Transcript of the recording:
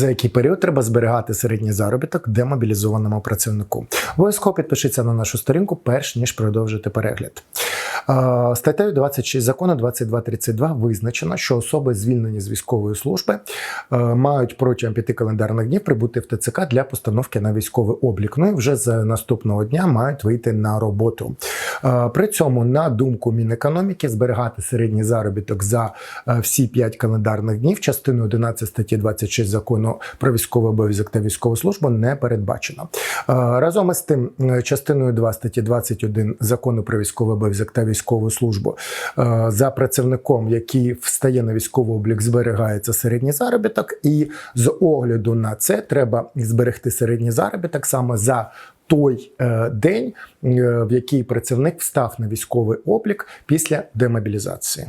За який період треба зберігати середній заробіток демобілізованому працівнику? Обов'язково підпишіться на нашу сторінку, перш ніж продовжити перегляд. Статтею 26 закону 2232 визначено, що особи, звільнені з військової служби, е, мають протягом п'яти календарних днів прибути в ТЦК для постановки на військовий облік. Ну і вже з наступного дня мають вийти на роботу. Е, При цьому, на думку Мінекономіки, зберігати середній заробіток за е, всі 5 календарних днів частиною 11 статті 26 закону про військовий обов'язок та військову службу не передбачено. Разом із тим, частиною 2 статті 21 закону про військовий обов'язок та військову службу е, за працівником, який встає на військовий облік, зберігається середній заробіток, і з огляду на це треба зберегти середній заробіток саме за. Той е, день, е, в який працівник встав на військовий облік після демобілізації.